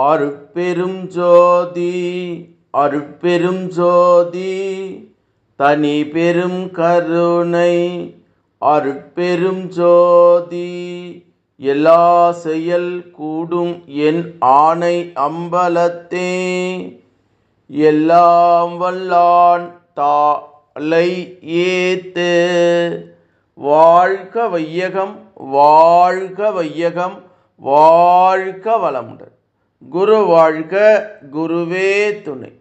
அருட்பெரும் ஜோதி அருட்பெரும் ஜோதி தனி பெரும் கருணை அருட்பெரும் ஜோதி எல்லா செயல் கூடும் என் ஆணை அம்பலத்தே. எல்லாம் வல்லான் தாலை ஏத்து வாழ்க வையகம் வாழ்க வையகம் வாழ்க வளமுடன். குரு வாழ்க குருவே துணை.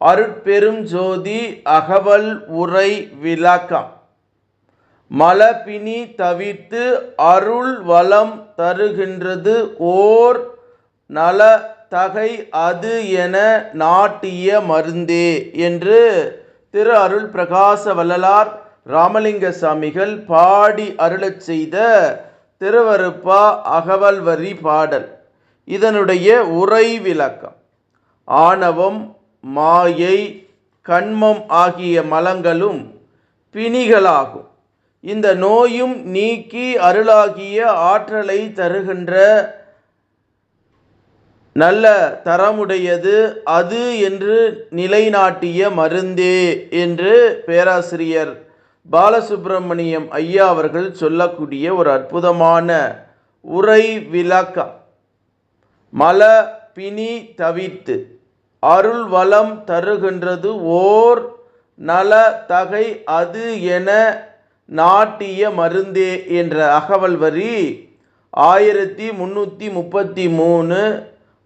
அருட்பெரும் ஜோதி அகவல் உரை விளக்கம். மலபினி தவிர்த்து அருள் வளம் தருகின்றது ஓர் நல தகை அது என நாட்டிய மருந்தே என்று திரு அருள் பிரகாச வள்ளலார் ராமலிங்க சாமிகள் பாடி அருளச் செய்த திருவருப்பா அகவல் வரி பாடல். இதனுடைய உரை விளக்கம் ஆணவம் மாயை கண்மம் ஆகிய மலங்களும் பிணிகளாகும். இந்த நோயும் நீக்கி அருளாகிய ஆற்றலை தருகின்ற நல்ல தரமுடையது அது என்று நிலைநாட்டிய மருந்தே என்று பேராசிரியர் பாலசுப்பிரமணியம் ஐயா அவர்கள் சொல்லக்கூடிய ஒரு அற்புதமான உரை விளக்கம் மல பிணி தவித்து அருள் வளம் தருகின்றது ஓர் நல தகை அது என நாட்டிய மருந்தே என்ற அகவல் வரி ஆயிரத்தி முந்நூற்றி முப்பத்தி மூணு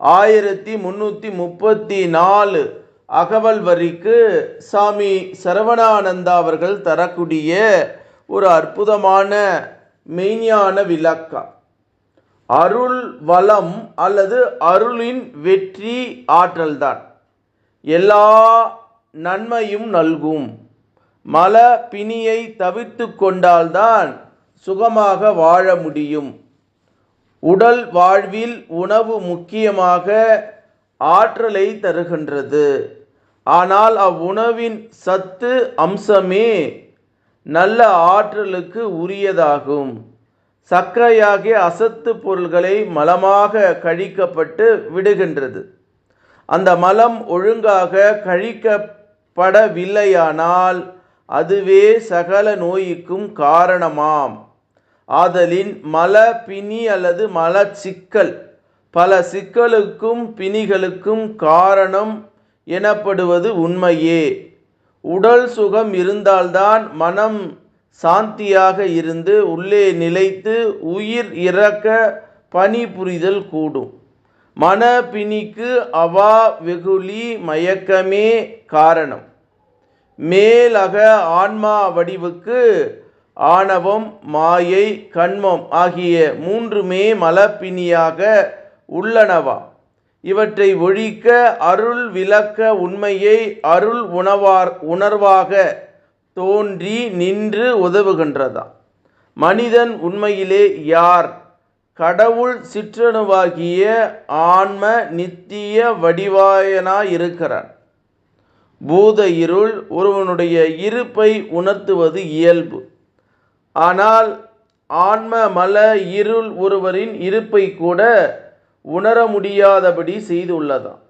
ஆயிரத்தி முந்நூற்றி முப்பத்தி நாலு அகவல் வரிக்கு சாமி சரவணானந்தா அவர்கள் தரக்கூடிய ஒரு அற்புதமான மெய்ஞான விளக்கம். அருள் வளம் அல்லது அருளின் வெற்றி ஆற்றல்தான். எல்லா நன்மையும் நல்கும். மல பிணியை தவிர்த்து கொண்டால்தான் சுகமாக வாழ முடியும். உடல் வாழ்வில் உணவு முக்கியமாக ஆற்றலை தருகின்றது. ஆனால் அவ்வுணவின் சத்து அம்சமே நல்ல ஆற்றலுக்கு உரியதாகும். சர்க்கரையாகிய அசத்து பொருள்களை மலமாக கழிக்கப்பட்டு விடுகின்றது. அந்த மலம் ஒழுங்காக கழிக்கப்படவில்லையானால் அதுவே சகல நோய்க்கும் காரணமாம். ஆதலின் மல பிணி அல்லது மலச்சிக்கல் பல சிக்கலுக்கும் பிணிகளுக்கும் காரணம் எனப்படுவது உண்மையே. உடல் சுகம் இருந்தால்தான் மனம் சாந்தியாக இருந்து உள்ளே நிலைத்து உயிர் இறக்க பணி புரிதல் கூடும். மன பிணிக்கு அவா வெகுளி மயக்கமே காரணம். மேலக ஆன்மா வடிவுக்கு ஆணவம் மாயை கண்மம் ஆகிய மூன்றுமே மலப்பிணியாக உள்ளனவா? இவற்றை ஒழிக்க அருள் விளக்க உண்மையை அருள் உணவார் உணர்வாக தோன்றி நின்று உதவுகின்றதா? மனிதன் உண்மையிலே யார்? கடவுள் சிற்றணுவாகிய ஆன்ம நித்திய வடிவாயனாயிருக்கிறான் பூத இருள் ஒருவனுடைய இருப்பை உணர்த்துவது இயல்பு. ஆனால் ஆன்ம மல இருள் ஒருவரின் இருப்பை கூட உணர முடியாதபடி செய்துள்ளதாம்.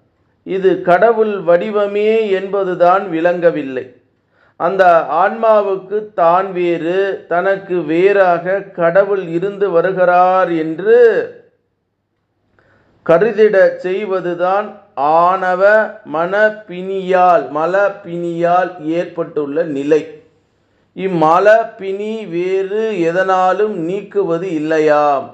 இது கடவுள் வடிவமே என்பதுதான் விளங்கவில்லை. அந்த ஆன்மாவுக்கு தான் வேறு தனக்கு வேறாக கடவுள் இருந்து வருகிறார் என்று கருதிட செய்வதுதான் ஆணவ மனப்பிணியால் மலப்பிணியால் ஏற்பட்டுள்ள நிலை. இம்மல வேறு எதனாலும் நீக்குவது இல்லையாம்.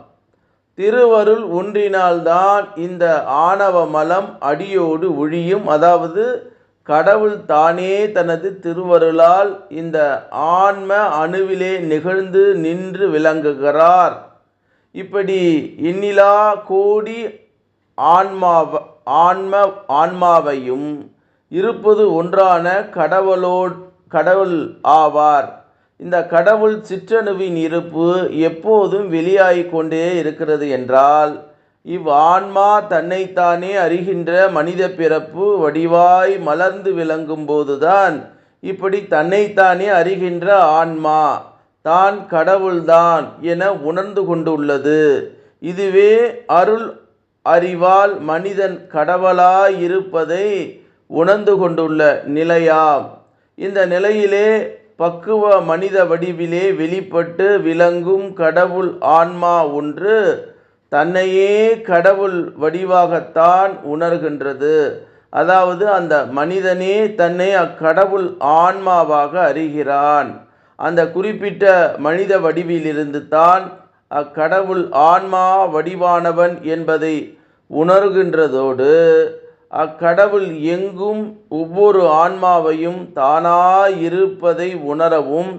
திருவருள் ஒன்றினால்தான் இந்த ஆணவ மலம் அடியோடு ஒழியும். அதாவது கடவுள் தானே தனது திருவருளால் இந்த ஆன்ம அணுவிலே நிகழ்ந்து நின்று விளங்குகிறார். இப்படி எண்ணிலா கோடி ஆன்மாவ ஆன்ம ஆன்மாவையும் இருப்பது ஒன்றான கடவுளோடு கடவுள் ஆவார். இந்த கடவுள் சிற்றணுவின் இருப்பு எப்போதும் வெளியாகிக் கொண்டே இருக்கிறது என்றால் இவ் ஆன்மா தன்னைத்தானே அறிகின்ற மனித பிறப்பு வடிவாய் மலர்ந்து விளங்கும் போதுதான் இப்படி தன்னைத்தானே அறிகின்ற ஆன்மா தான் கடவுள்தான் என உணர்ந்து கொண்டுள்ளது. இதுவே அருள் அறிவால் மனிதன் கடவுளாய் இருப்பதை உணர்ந்து கொண்டுள்ள நிலையாம். இந்த நிலையிலே பக்குவ மனித வடிவிலே வெளிப்பட்டு விளங்கும் கடவுள் ஆன்மா ஒன்று தன்னையே கடவுள் வடிவாகத்தான் உணர்கின்றது. அதாவது அந்த மனிதனே தன்னை அக்கடவுள் ஆன்மாவாக அறிகிறான். அந்த குறிப்பிட்ட மனித வடிவிலிருந்து தான் அக்கடவுள் ஆன்மா வடிவானவன் என்பதை உணர்கின்றதோடு அக்கடவுள் எங்கும் ஒவ்வொரு ஆன்மாவையும் தானாயிருப்பதை உணரவும்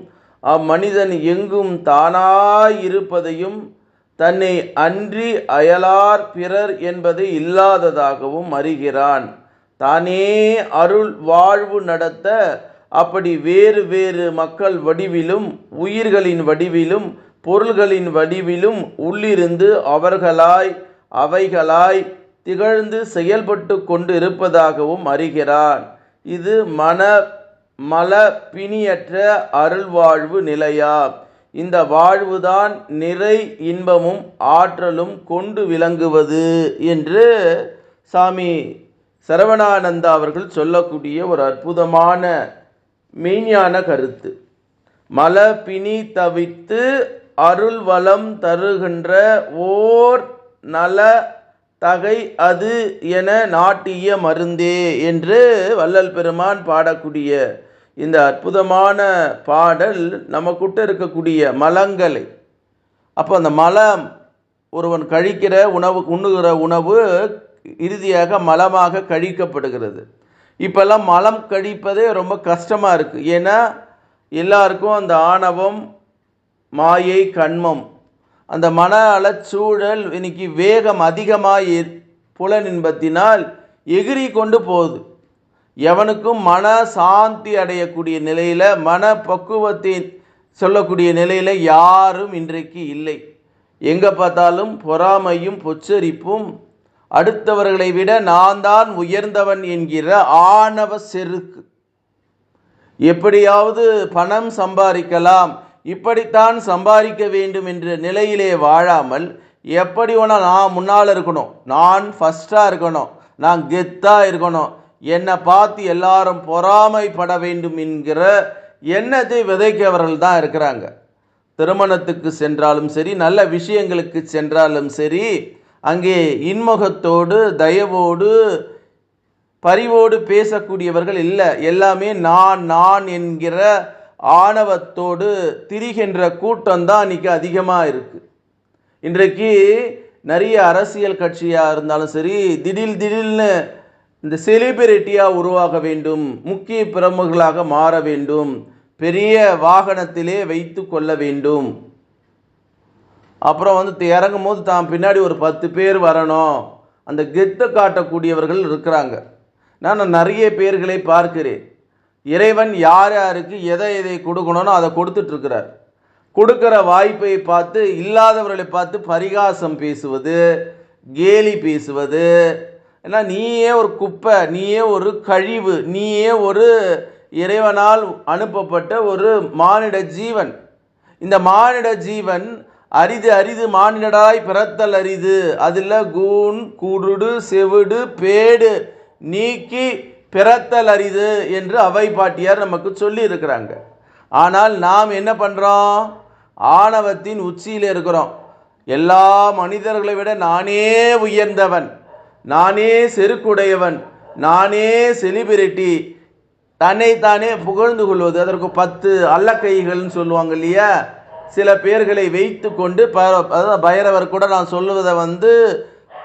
அம்மனிதன் எங்கும் தானாயிருப்பதையும் தன்னை அன்றி அயலார் பிறர் என்பது இல்லாததாகவும் அறிகிறான். தானே அருள் வாழ்வு நடத்த அப்படி வேறு வேறு மக்கள் வடிவிலும் உயிர்களின் வடிவிலும் பொருள்களின் வடிவிலும் உள்ளிருந்து அவர்களாய் அவைகளாய் திகழ்ந்து செயல்பட்டு கொண்டு இருப்பதாகவும் அறிகிறான். இது மன மல பிணியற்ற அருள்வாழ்வு நிலையா? இந்த வாழ்வுதான் நிறை இன்பமும் ஆற்றலும் கொண்டு விளங்குவது என்று சாமி சரவணானந்தா அவர்கள் சொல்லக்கூடிய ஒரு அற்புதமான மெய்ஞான கருத்து. மல பிணி தவித்து அருள் வளம் தருகின்ற ஓர் நல தகை அது என நாட்டிய மருந்தே என்று வள்ளல் பெருமான் பாடக்கூடிய இந்த அற்புதமான பாடல் நமக்குட்ட இருக்கக்கூடிய மலங்களை. அப்போ அந்த மலம் ஒருவன் கழிக்கிற உணவு உண்ணுகிற உணவு இறுதியாக மலமாக கழிக்கப்படுகிறது. இப்போல்லாம் மலம் கழிப்பதே ரொம்ப கஷ்டமாக இருக்குது ஏன்னா எல்லாருக்கும் அந்த ஆணவம் மாயை கண்மம் அந்த மன அலச்சூழல் இன்னைக்கு வேகம் அதிகமாக புலனின்பத்தினால் எகிரி கொண்டு போகுது. எவனுக்கும் மன சாந்தி அடையக்கூடிய நிலையில் மன பக்குவத்தை சொல்லக்கூடிய நிலையில் யாரும் இன்றைக்கு இல்லை. எங்கே பார்த்தாலும் பொறாமையும் பொச்சரிப்பும் அடுத்தவர்களை விட நான் தான் உயர்ந்தவன் என்கிற ஆணவ செருக்கு. எப்படியாவது பணம் சம்பாதிக்கலாம் இப்படித்தான் சம்பாதிக்க வேண்டும் என்ற நிலையிலே வாழாமல் எப்படி வேணால் நான் முன்னால் இருக்கணும். நான் ஃபஸ்ட்டாக இருக்கணும். நான் கெத்தாக இருக்கணும். என்னை பார்த்து எல்லாரும் பொறாமைப்பட வேண்டும் என்கிற எண்ணத்தை விதைக்கவர்கள் தான் இருக்கிறாங்க. திருமணத்துக்கு சென்றாலும் சரி நல்ல விஷயங்களுக்கு சென்றாலும் சரி அங்கே இன்முகத்தோடு தயவோடு பரிவோடு பேசக்கூடியவர்கள் இல்லை. எல்லாமே நான் நான் என்கிற ஆணவத்தோடு திரிகின்ற கூட்டம் தான் இன்னைக்கு அதிகமாக இருக்குது இன்றைக்கு நிறைய அரசியல் கட்சியாக இருந்தாலும் சரி திடீர் திடீர்னு இந்த செலிபிரிட்டியாக உருவாக வேண்டும் முக்கிய பிரமுகர்களாக மாற வேண்டும் பெரிய வாகனத்திலே வைத்து கொள்ள வேண்டும். அப்புறம் வந்து இறங்கும் போது தான் பின்னாடி ஒரு பத்து பேர் வரணும். அந்த கெத்தை காட்டக்கூடியவர்கள் இருக்கிறாங்க. நான் நிறைய பேர்களை பார்க்கிறேன். இறைவன் யார் யாருக்கு எதை எதை கொடுக்கணும்னோ அதை கொடுத்துட்ருக்கிறார். கொடுக்குற வாய்ப்பை பார்த்து இல்லாதவர்களை பார்த்து பரிகாசம் பேசுவது கேலி பேசுவது ஏன்னா நீயே ஒரு குப்பை நீயே ஒரு கழிவு நீயே ஒரு இறைவனால் அனுப்பப்பட்ட ஒரு மானிட ஜீவன். இந்த மானிட ஜீவன் அரிது அரிது மானிடாய் பிறத்தல் அரிது. அதில் கூண் குருடு செவிடு பேடு நீக்கி பிறத்தல் அரிது என்று அவை பாட்டியார் நமக்கு சொல்லி இருக்கிறாங்க. ஆனால் நாம் என்ன பண்ணுறோம் ஆணவத்தின் உச்சியில் இருக்கிறோம். எல்லா மனிதர்களை விட நானே உயர்ந்தவன். நானே செருக்குடையவன் நானே செலிபிரிட்டி. தன்னைத்தானே புகழ்ந்து கொள்வது அதற்கு பத்து அல்லக்கைகள்னு சொல்லுவாங்க இல்லையா? சில பேர்களை வைத்து கொண்டு ப அதாவது பைரவர் கூட நான் சொல்லுவதை வந்து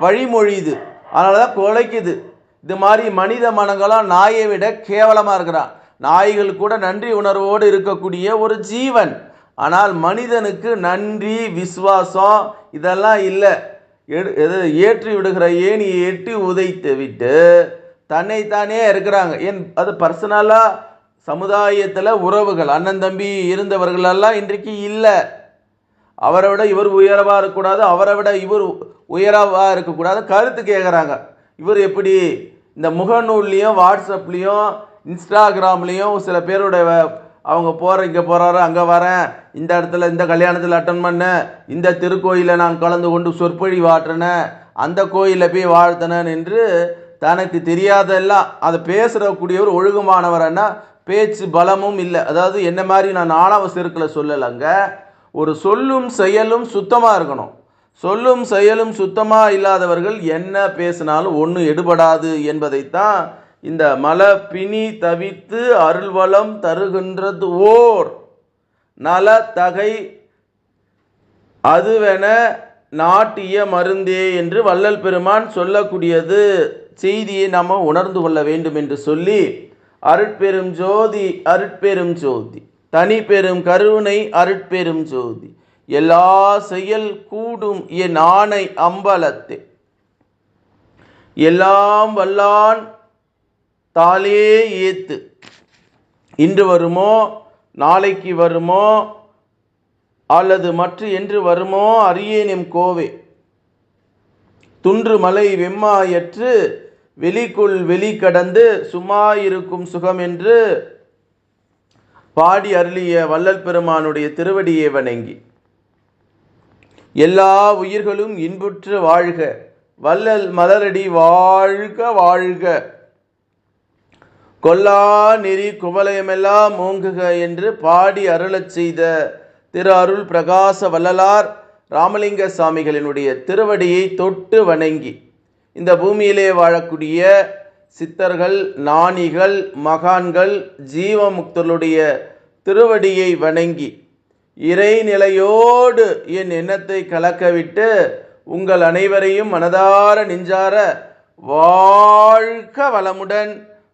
வழிமொழியுது. அதனால தான் குலைக்குது. இது மாதிரி மனித மனங்களாம் நாயை விட கேவலமாக இருக்கிறான். நாய்கள் கூட நன்றி உணர்வோடு இருக்கக்கூடிய ஒரு ஜீவன். ஆனால் மனிதனுக்கு நன்றி விசுவாசம் இதெல்லாம் இல்லை. எது ஏற்றி விடுகிற ஏணியை எட்டி உதைத்து விட்டு தன்னைத்தானே இருக்கிறாங்க. ஏன் அது பர்சனலாக சமுதாயத்தில் உறவுகள் அண்ணன் தம்பி இருந்தவர்களெல்லாம் இன்றைக்கு இல்லை. அவரை விட இவர் உயரவாக இருக்கக்கூடாது அவரை விட இவர் உயரவாக இருக்கக்கூடாது கருத்து கேட்குறாங்க இவர் எப்படி இந்த முகநூல்லையும் வாட்ஸ்அப்லேயும் இன்ஸ்டாகிராம்லேயும் சில பேருடைய வ- அவங்க போகிற இங்கே போகிறாரு அங்கே வரேன். இந்த இடத்துல இந்த கல்யாணத்தில் அட்டன் பண்ணேன் இந்த திருக்கோயிலில் நான் கலந்து கொண்டு சொற்பொழி வாட்டினேன் அந்த கோயிலில் போய் வாழ்த்தினேன் என்று தனக்கு தெரியாதெல்லாம் அதை பேசுகிறக்கூடியவர் ஒழுக்கமானவர்னா பேச்சு பலமும் இல்லை. அதாவது என்ன மாதிரி நான் ஆணவ செருக்கில் சொல்லலைங்க. ஒரு சொல்லும் செயலும் சுத்தமாக இருக்கணும். சொல்லும் செயலும் சுத்தமாக இல்லாதவர்கள் என்ன பேசினாலும் ஒன்றும் எடுபடாது என்பதைத்தான் இந்த மல பிணி தவித்து அருள்வளம் தருகின்றது ஓர் நல தகை அதுவென நாட்டிய மருந்தே என்று வள்ளல் பெருமான் சொல்லக்கூடியது. செய்தியை நாம் உணர்ந்து கொள்ள வேண்டும் என்று சொல்லி அருட்பெரும் ஜோதி அருட்பெரும் ஜோதி. தனி பெரும் கருணை அருட்பெரும் ஜோதி. எல்லா செயல் கூடும் என் ஆணை அம்பலத்தே. எல்லாம் வல்லான் தாளே ஏத்து. இன்று வருமோ நாளைக்கு வருமோ அல்லது மற்ற என்று வருமோ அரியேனும் கோவே. துன்று மலை வெம்மாயற்று வெளிக்குள் வெளி கடந்து சும்மா இருக்கும் சுகம் என்று பாடி அருளிய வள்ளல் பெருமானுடைய திருவடியை வணங்கி. எல்லா உயிர்களும் இன்புற்று வாழ்க வள்ளல் மலரடி வாழ்க வாழ்க. கொல்லா நெறி குவலயமெல்லாம் ஓங்குக என்று பாடி அருளச் செய்த திரு அருள் பிரகாச வள்ளலார் ராமலிங்க சாமிகளினுடைய திருவடியை தொட்டு வணங்கி இந்த பூமியிலே வாழக்கூடிய சித்தர்கள் நாணிகள் மகான்கள் ஜீவமுக்தர்களுடைய திருவடியை வணங்கி இறைநிலையோடு என் எண்ணத்தை கலக்கவிட்டு உங்கள் அனைவரையும் மனதார நெஞ்சார வாழ்க வளமுடன்.